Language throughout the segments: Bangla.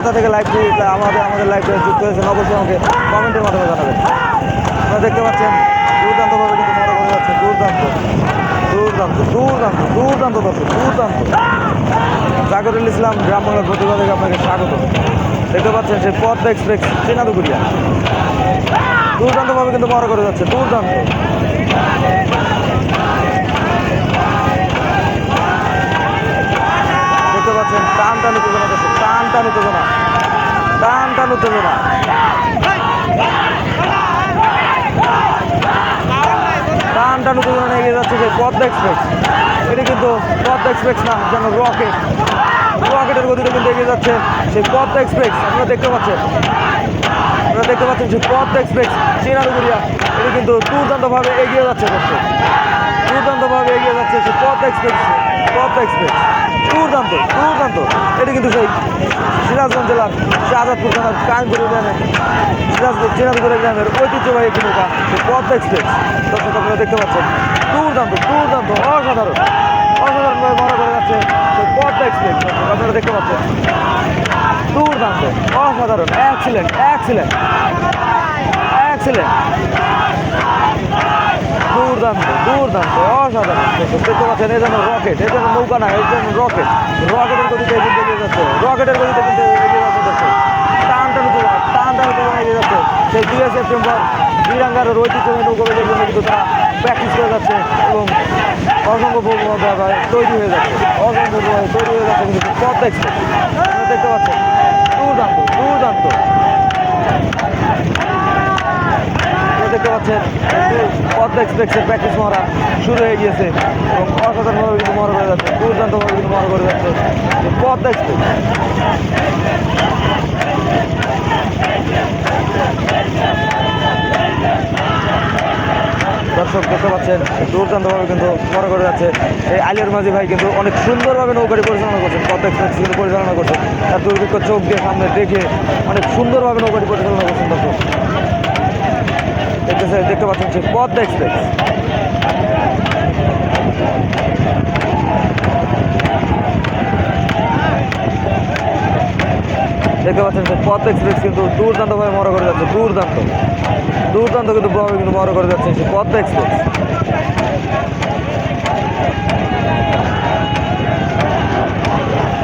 কোথা থেকে লাইভ আমাদের আমাদের লাইভে যুক্ত হয়েছেন অবশ্যই আমাকে কমেন্টের মাধ্যমে জানাবেন। আপনারা দেখতে পাচ্ছেন, দুর্দান্তভাবে কিন্তু মনে করে যাচ্ছে। দুর্দান্ত। দুর্দান্ত। দুর্দান্ত। দুর্দান্ত দর্শক। দুর্দান্ত। জাগরুল ইসলাম গ্রাম বাংলার প্রতিভা থেকে আপনাকে স্বাগত। দেখতে পাচ্ছেন সেই পদ্মা এক্সপ্রেস চেনাদুগুড়িয়া দুর্দান্তভাবে কিন্তু মনে করে যাচ্ছে। দুর্দান্ত। দেখতে পাচ্ছেন টান টান উত্তেজনা টান টান উত্তেজনা টান টান উত্তেজনা টান টান উত্তেজনা এগিয়ে যাচ্ছে যে পদ্মা এক্সপ্রেস। এটি কিন্তু পদ্মা এক্সপ্রেস না, যেন রকেট। রকেটের গতিতে কিন্তু এগিয়ে যাচ্ছে সেই পদ্মা এক্সপ্রেস, আপনারা দেখতে পাচ্ছেন। আপনারা দেখতে পাচ্ছেন সেই পদ্মা এক্সপ্রেস, চিনারুগুড়িয়া। এটি কিন্তু দুর্দান্তভাবে এগিয়ে যাচ্ছে দর্শক। দুর্দান্তভাবে এগিয়ে যাচ্ছে সেই পদ্মা এক্সপ্রেস। পদ্মা এক্সপ্রেস। দুর্দান্ত দুর্দান্ত। এটি কিন্তু সেই সিরাজগঞ্জ জেলার শাহজাদপুর থানার কায়মপুর ইউনিয়নের সিরাজপুর চিনাজপুর গ্রামের ঐতিহ্যবাহী একটি নৌকা পদ্মা এক্সপ্রেস। দর্শক, আপনারা দেখতে পাচ্ছেন, দুর্দান্ত দুর্দান্ত, অসাধারণ। অসাধারণভাবে মনে করে যাচ্ছে সেই পদ্মা এক্সপ্রেস। আপনারা দেখতে পাচ্ছেন। দুর্দান্ত, অসাধারণ অ্যাক্সিলেন্ট অ্যাক্সিলেন্ট অ্যাক্সিলেন্ট দুর্দান্ত দুর্দান্ত, অসাধারণ। দেখতে পাচ্ছেন এই জন্য রকেট এই জন্য নৌকা না এই জন্য রকেট রকেটের গতিতে কিন্তু এগিয়ে যাচ্ছে রকেটের গতিতে কিন্তু টান টান টান টান এগিয়ে যাচ্ছে। সেই দুই সেপ্টেম্বর বিরাঙ্গারের ঐতিহ্যবাহী জন্য কিন্তু প্র্যাকটিস করে যাচ্ছে এবং অসংখ্য জায়গায় তৈরি হয়ে যাচ্ছে। অসংখ্য জায়গায় তৈরি হয়ে যাচ্ছে। কিন্তু পথ এক্সপ্রেস দেখতে পাচ্ছেন। দুর্দান্ত দুর্দান্ত। দেখতে পাচ্ছেন। পদ্মা এক্সপ্রেসের প্র্যাকটিস মারা শুরু হয়ে গিয়েছে। এবং অসাধারণভাবে কিন্তু মনে করে যাচ্ছে। দুর্দান্তভাবে কিন্তু মনে করে যাচ্ছে। যে পদ্মা দর্শক দেখতে পাচ্ছেন, দুর্দান্তভাবে কিন্তু মনে করে যাচ্ছে, এই আলিয়ার মাঝি ভাই কিন্তু অনেক সুন্দরভাবে নৌকাটি পরিচালনা করছেন, প্রত্যেক কিন্তু পরিচালনা করছেন। তার দুর্ভিক্ষ চোখ দিয়ে সামনে দেখে অনেক সুন্দরভাবে নৌকাটি পরিচালনা করছেন দর্শক। দেখতেছে দেখতে পাচ্ছেন যে পথ এক্সপ্রেস। দেখতে পাচ্ছেন যে পদ্মা এক্সপ্রেস কিন্তু দুর্দান্তভাবে মরা করে যাচ্ছে, দুর্দান্ত। দুর্দান্ত কিন্তু ভাবে কিন্তু মরা করে যাচ্ছে পদ্মা এক্সপ্রেস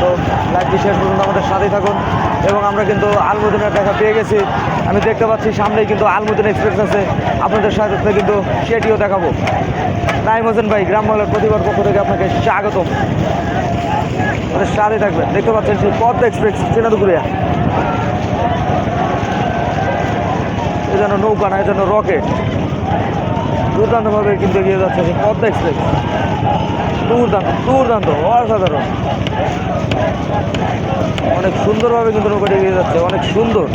তো লাইভটি শেষ পর্যন্ত আমাদের সাথেই থাকুন। এবং আমরা কিন্তু আলমুদিনের দেখা পেয়ে গেছি। আমি দেখতে পাচ্ছি সামনেই কিন্তু আলমুদিন এক্সপ্রেস আছে। আপনাদের সাথে কিন্তু সেটিও দেখাবো। নাইম হোসেন ভাই, গ্রাম বাংলার প্রতিবার পক্ষ থেকে আপনাকে স্বাগতম। আমাদের সাথে থাকবেন। দেখতে পাচ্ছেন সেই পদ্মা এক্সপ্রেস চেনাদুপুরিয়া এ যেন নৌকা না, এ যেন রকেট। দুর্দান্তভাবে কিন্তু এগিয়ে যাচ্ছে পদ্মা এক্সপ্রেস। দুর্দান্ত দুর্দান্ত, অসাধারণ। অনেক সুন্দরভাবে কিন্তু নৌকাটি এগিয়ে যাচ্ছে, অনেক সুন্দর।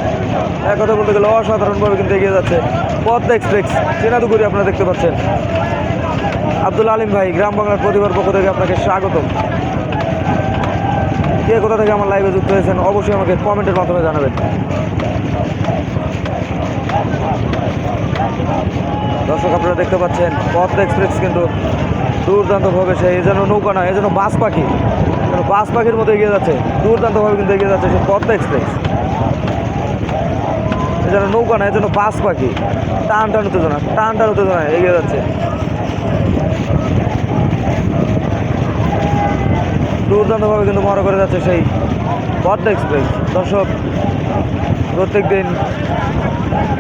এক কথা বলতে গেলে অসাধারণভাবে কিন্তু এগিয়ে যাচ্ছে। পদ্মা এক্সপ্রেস চেনাদুপুরি আপনারা দেখতে পাচ্ছেন। আব্দুল আলিম ভাই, গ্রাম বাংলার প্রতিবার পক্ষ থেকে আপনাকে স্বাগতম। কে কোথা থেকে আমার লাইভে যুক্ত হয়েছেন, অবশ্যই আমাকে কমেন্টের মাধ্যমে জানাবেন। দর্শক, আপনারা দেখতে পাচ্ছেন, পদ্মা এক্সপ্রেস কিন্তু দুর্দান্তভাবে সে এই যেন নৌকা না এ যেন বাস পাখি। বাস পাখির মতো এগিয়ে যাচ্ছে, দুর্দান্তভাবে কিন্তু এগিয়ে যাচ্ছে পদ্মা এক্সপ্রেস। এ যেন নৌকা না, এ যেন বাস পাখি। টান টান উত্তেজনা, টান টান উত্তেজনা এগিয়ে যাচ্ছে। দুর্দান্তভাবে কিন্তু মনে করে যাচ্ছে সেই পদ্মা এক্সপ্রেস। দর্শক প্রত্যেক দিন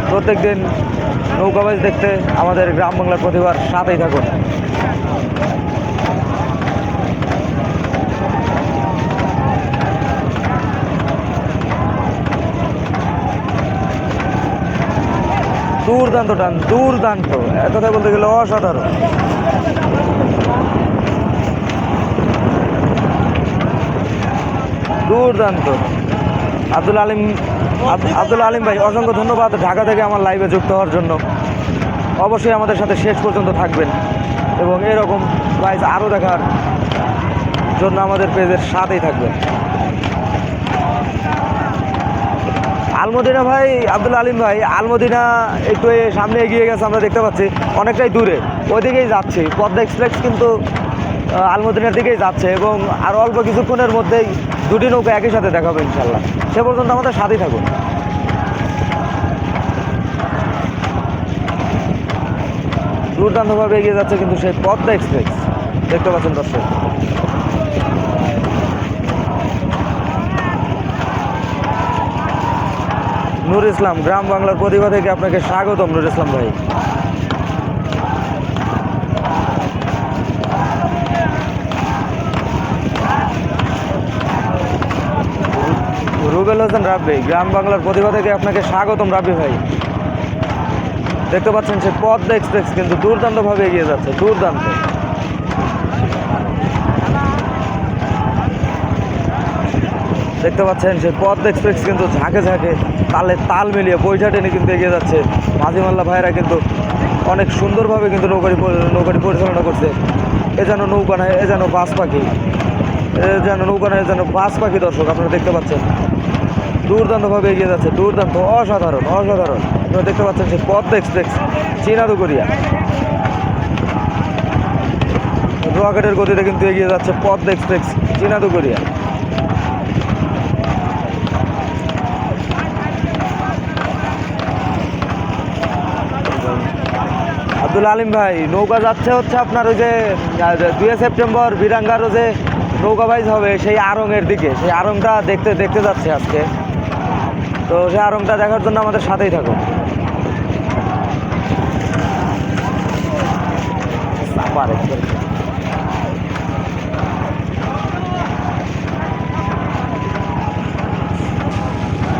প্রত্যেক দিন নৌকাবাজ দেখতে আমাদের গ্রাম বাংলার প্রতিবার সাথেই থাকুন। দুর্দান্ত টান, দুর্দান্ত। এক কথায় বলতে গেলে অসাধারণ। দুর্দান্ত। আব্দুল আলিম, আব- আব্দুল আলিম ভাই, অসংখ্য ধন্যবাদ ঢাকা থেকে আমার লাইভে যুক্ত হওয়ার জন্য। অবশ্যই আমাদের সাথে শেষ পর্যন্ত থাকবেন এবং এরকম প্রাইজ আরও দেখার জন্য আমাদের পেজের সাথেই থাকবেন। আলমদিনা ভাই, আব্দুল আলিম ভাই, আলমদিনা একটু সামনে এগিয়ে গেছে, আমরা দেখতে পাচ্ছি। অনেকটাই দূরে। ওইদিকেই যাচ্ছি। পদ্মা এক্সপ্রেস কিন্তু আলমদিনার দিকেই যাচ্ছে এবং আর অল্প কিছুক্ষণের মধ্যেই দুটি নৌকা একই সাথে দেখা হবে ইনশাল্লাহ সে পর্যন্ত আমাদের সাথেই থাকুন। দুর্দান্তভাবে এগিয়ে যাচ্ছে কিন্তু সেই পদ্মা এক্সপ্রেস। দেখতে পাচ্ছেন দর্শক। নূর ইসলাম, গ্রাম বাংলার প্রতিভা থেকে আপনাকে স্বাগতম নূর ইসলাম ভাই। রুবেল হোসেন রাব্বি, গ্রাম বাংলার প্রতিভা থেকে আপনাকে স্বাগতম রাব্বি ভাই। দেখতে পাচ্ছেন সে পদ্মা এক্সপ্রেস কিন্তু দুর্দান্তভাবে এগিয়ে যাচ্ছে, দুর্দান্ত। দেখতে পাচ্ছেন সেই পদ্মা এক্সপ্রেস কিন্তু ঝাঁকে ঝাঁকে তালে তাল মিলিয়ে বৈঠা টেনে কিন্তু এগিয়ে যাচ্ছে। মাঝিমাল্লা ভাইরা কিন্তু অনেক সুন্দরভাবে কিন্তু নৌকাটি নৌকাটি পরিচালনা করছে। এ যেন নৌকা নয়, এ যেন বাস পাখি। এ যেন নৌকা নয়, এ যেন বাস পাখি দর্শক, আপনারা দেখতে পাচ্ছেন। দুর্দান্তভাবে এগিয়ে যাচ্ছে, দুর্দান্ত, অসাধারণ অসাধারণ। আপনারা দেখতে পাচ্ছেন সেই পদ্মা এক্সপ্রেস, চীনা দুগরিয়া রকেটের গতিতে কিন্তু এগিয়ে যাচ্ছে পদ্মা এক্সপ্রেস, চীনা আব্দুল আলিম ভাই, নৌকা যাচ্ছে হচ্ছে আপনার ওই যে দুই সেপ্টেম্বর বিরাঙ্গারও যে নৌকা বাইজ হবে, সেই আরঙের দিকে। সেই আরংটা দেখতে দেখতে যাচ্ছে আজকে। তো সেই আরংটা দেখার জন্য আমাদের সাথেই থাকুন।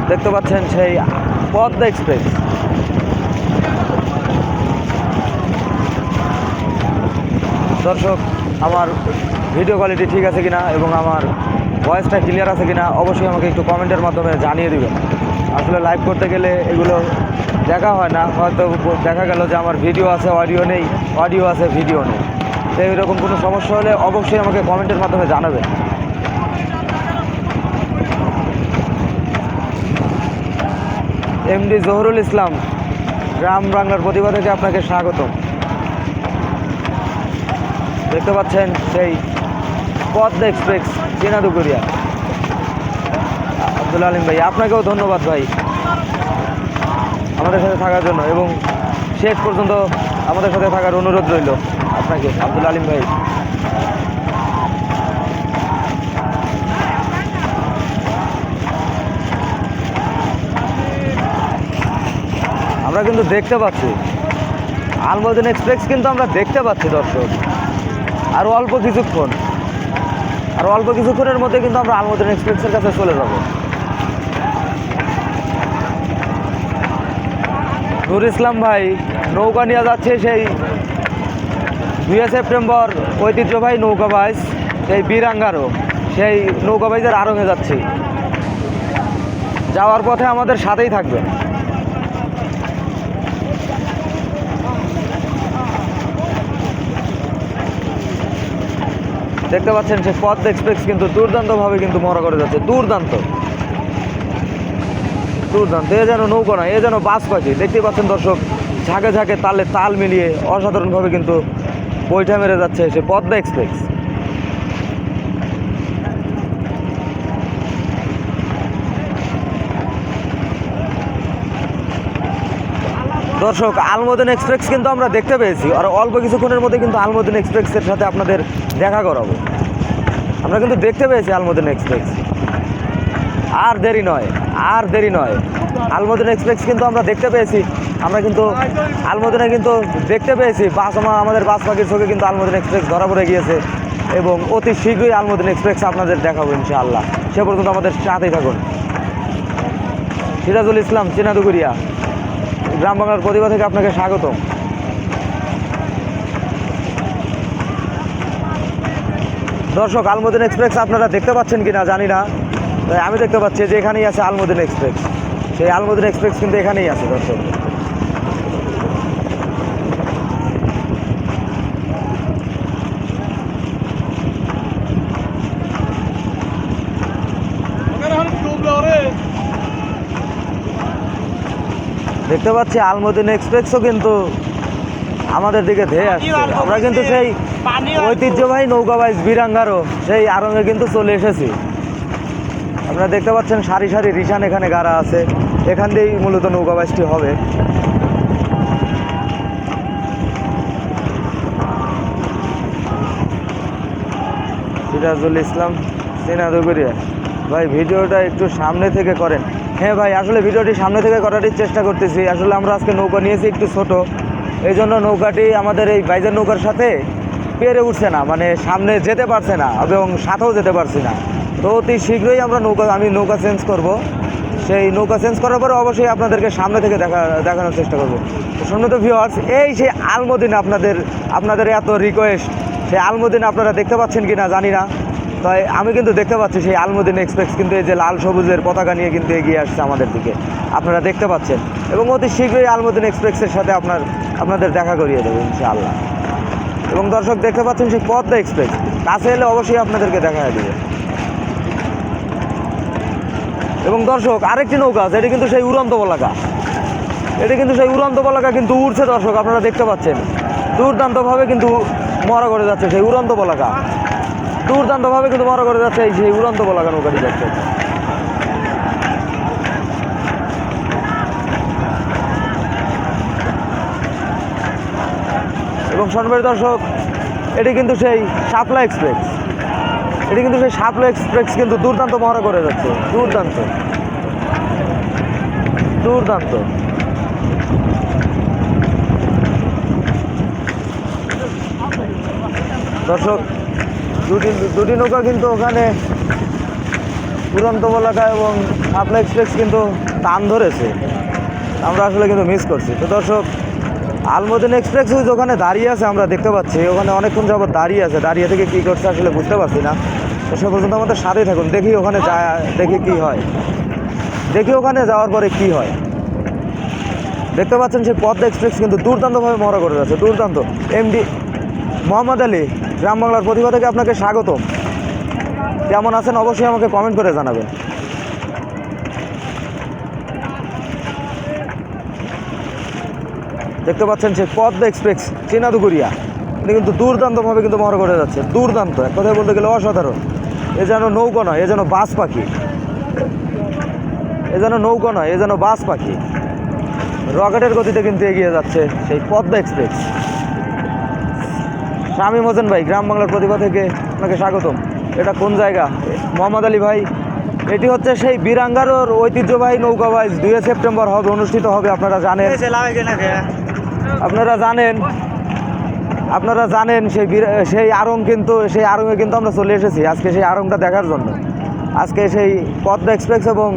দেখতে পাচ্ছেন সেই পদ্মা এক্সপ্রেস। দর্শক, আমার ভিডিও কোয়ালিটি ঠিক আছে কিনা এবং আমার ভয়েসটা ক্লিয়ার আছে কিনা অবশ্যই আমাকে একটু কমেন্টের মাধ্যমে জানিয়ে দেবেন। আসলে লাইভ করতে গেলে এগুলো দেখা হয় না, হয়তো দেখা গেল যে আমার ভিডিও আছে অডিও নেই অডিও আছে ভিডিও নেই। তো এরকম কোনো সমস্যা হলে অবশ্যই আমাকে কমেন্টের মাধ্যমে জানাবেন। এমডি জহরুল ইসলাম গ্রাম বাংলার প্রতিভা থেকে আপনাকে স্বাগতম। দেখতে পাচ্ছেন সেই পদ্মা এক্সপ্রেস চীনাদুগুরিয়া আব্দুল আলিম ভাই, আপনাকেও ধন্যবাদ ভাই আমাদের সাথে থাকার জন্য এবং শেষ পর্যন্ত আমাদের সাথে থাকার অনুরোধ রইল আপনাকে, আব্দুল আলিম ভাই। আমরা কিন্তু দেখতে পাচ্ছি, আলমদিন এক্সপ্রেস কিন্তু আমরা দেখতে পাচ্ছি, দর্শক। আর অল্প কিছুক্ষণ। আর অল্প কিছুক্ষণের মধ্যে কিন্তু আমরা আলমদিন এক্সপ্রেসের কাছে চলে যাব। নুর ইসলাম ভাই, নৌকা নিয়ে যাচ্ছে সেই দুই সেপ্টেম্বর ঐতিহ্যবাহী নৌকা বাইজ সেই বীরাঙ্গারও সেই নৌকা বাইজের আরঙে যাচ্ছি। যাওয়ার পথে আমাদের সাথেই থাকবে দেখতে পাচ্ছেন সে পদ্মা এক্সপ্রেস কিন্তু দুর্দান্তভাবে কিন্তু মরা করে যাচ্ছে, দুর্দান্ত। দুর্দান্ত, এ যেন নৌকো না, এ যেন বাস পাখি। দেখতে পাচ্ছেন দর্শক, ঝাঁকে ঝাঁকে তালে তাল মিলিয়ে অসাধারণভাবে কিন্তু বৈঠা মেরে যাচ্ছে সে পদ্মা এক্সপ্রেস। দর্শক, আলমদিন এক্সপ্রেস কিন্তু আমরা দেখতে পেয়েছি। আর অল্প কিছুক্ষণের মধ্যে কিন্তু আলমদিন এক্সপ্রেসের সাথে আপনাদের দেখা করাবো। আমরা কিন্তু দেখতে পেয়েছি আলমদিন এক্সপ্রেস। আর দেরি নয়, আর দেরি নয়। আলমদিন এক্সপ্রেস কিন্তু আমরা দেখতে পেয়েছি। আমরা কিন্তু আলমদিনে কিন্তু দেখতে পেয়েছি। বাস আমা- আমাদের বাস পাখির চোখে কিন্তু আলমদিন এক্সপ্রেস ধরা পড়ে গিয়েছে এবং অতি শীঘ্রই আলমদিন এক্সপ্রেস আপনাদের দেখাবো ইনশাআল্লাহ। সে পর্যন্ত আমাদের সাথেই থাকুন। সিরাজুল ইসলাম চিনাদুগুরিয়া গ্রাম বাংলার প্রতিভা থেকে আপনাকে স্বাগত দর্শক, আলমদিন এক্সপ্রেস আপনারা দেখতে পাচ্ছেন কি না জানি না। তাই আমি দেখতে পাচ্ছি যে এখানেই আছে আলমদিন এক্সপ্রেস। সেই আলমদিন এক্সপ্রেস কিন্তু এখানেই আছে দর্শক। দেখতে পাচ্ছি আলমদিন এক্সপ্রেসও কিন্তু আমাদের দিকে ধেয়ে আসছে। আমরা কিন্তু সেই ঐতিহ্যবাহী নৌকা বাইজ বীরাঙ্গারও সেই আরঙে কিন্তু চলে এসেছি। আপনারা দেখতে পাচ্ছেন সারি সারি রিসান এখানে গাড়া আছে। এখান দিয়েই মূলত নৌকা বাইচটি হবে। সিরাজুল ইসলাম সিনাদুগুরিয়া ভাই, ভিডিওটা একটু সামনে থেকে করেন। হ্যাঁ ভাই, আসলে ভিডিওটি সামনে থেকে করারই চেষ্টা করতেছি। আসলে আমরা আজকে নৌকা নিয়েছি একটু ছোট। এই জন্য নৌকাটি আমাদের এই বাইজের নৌকার সাথে পেরে উঠছে না মানে সামনে যেতে পারছে না এবং সাথেও যেতে পারছি না। তো অতি শীঘ্রই আমরা নৌকা, আমি নৌকা চেঞ্জ করব। সেই নৌকা চেঞ্জ করার পরে অবশ্যই আপনাদেরকে সামনে থেকে দেখা, দেখানোর চেষ্টা করব। শুনুন তো ভিওয়ার্স এই সেই আলমদিন আপনাদের আপনাদের এত রিকোয়েস্ট সেই আলমদিন আপনারা দেখতে পাচ্ছেন কি না জানি না। তাই আমি কিন্তু দেখতে পাচ্ছি সেই আলমদিন এক্সপ্রেস কিন্তু এই যে লাল সবুজের পতাকা নিয়ে কিন্তু এগিয়ে আসছে আমাদের দিকে। আপনারা দেখতে পাচ্ছেন। এবং অতি শীঘ্রই আলমদিন এক্সপ্রেসের সাথে আপনার আপনাদের দেখা করিয়ে দেবে, ইনশাআল্লাহ। এবং দর্শক দেখতে পাচ্ছেন, সেই পদ্মা এক্সপ্রেস। কাছে এলে অবশ্যই আপনাদেরকে দেখা দেবে এবং দর্শক, আরেকটি নৌকা আছে, এটি কিন্তু সেই উড়ন্ত বলাকা। এটি কিন্তু সেই উড়ন্ত বলাকা কিন্তু উড়ছে, দর্শক, আপনারা দেখতে পাচ্ছেন। দুর্দান্তভাবে কিন্তু মরা করে যাচ্ছে সেই উড়ন্ত বলাকা। দুর্দান্তভাবে কিন্তু মরা করে যাচ্ছে এই সেই উড়ন্ত বলাকা নৌকাটি যাচ্ছে সনবের দর্শক, এটি কিন্তু সেই সাপলা এক্সপ্রেস। এটি কিন্তু সেই সাপলা এক্সপ্রেস কিন্তু দুর্দান্ত মহড়া করে যাচ্ছে। দুর্দান্ত। দুর্দান্ত। দর্শক, দুটি দুটি নৌকা কিন্তু ওখানে উড়ন্ত বলাকা এবং সাপলা এক্সপ্রেস কিন্তু টান ধরেছে। আমরা আসলে কিন্তু মিস করছি। তো দর্শক আলমদিন এক্সপ্রেস ওখানে দাঁড়িয়ে আছে আমরা দেখতে পাচ্ছি। ওখানে অনেকক্ষণ যাবত দাঁড়িয়ে আছে। দাঁড়িয়ে থেকে কী করছে আসলে বুঝতে পারছি না। সে পর্যন্ত আমাদের সাথেই থাকুন। দেখি ওখানে যা, দেখি কি হয়। দেখি ওখানে যাওয়ার পরে কি হয়। দেখতে পাচ্ছেন সেই পদ্মা এক্সপ্রেস কিন্তু দুর্দান্তভাবে মরা করে যাচ্ছে। দুর্দান্ত। এমডি মোহাম্মদ আলী, গ্রাম বাংলার প্রতিভা থেকে আপনাকে স্বাগতম। কেমন আছেন? অবশ্যই আমাকে কমেন্ট করে জানাবেন। দেখতে পাচ্ছেন সেই পদ্মা এক্সপ্রেস চিনাদুগুরিয়া এটা কিন্তু দুর্দান্তভাবে কিন্তু মহড়া করে যাচ্ছে, দুর্দান্ত। এক কথায় বলতে গেলে অসাধারণ। এ যেন নৌকা নয়, এ যেন বাস পাখি। এ যেন নৌকা নয়, এ যেন বাস পাখি। রকেটের গতিতে কিন্তু এগিয়ে যাচ্ছে সেই পদ্মা এক্সপ্রেস। স্বামী মোজেন ভাই, গ্রাম বাংলার প্রতিভা থেকে আপনাকে স্বাগতম। এটা কোন জায়গা? মোহাম্মদ আলী ভাই, এটি হচ্ছে সেই বীরাঙ্গারোর ঐতিহ্যবাহী নৌকা বাইজ দুই সেপ্টেম্বর হবে, অনুষ্ঠিত হবে, আপনারা জানেন। আপনারা জানেন আপনারা জানেন সেই সেই আরং কিন্তু সেই আরঙে কিন্তু আমরা চলে এসেছি আজকে সেই আরংটা দেখার জন্য। আজকে সেই পদ্মা এক্সপ্রেস এবং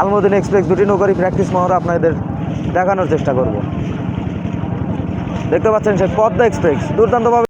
আলমদিন এক্সপ্রেস দুটি নৌকারই প্র্যাকটিস মহড়া আপনাদের দেখানোর চেষ্টা করব। দেখতে পাচ্ছেন সেই পদ্মা এক্সপ্রেস, দুর্দান্তভাবে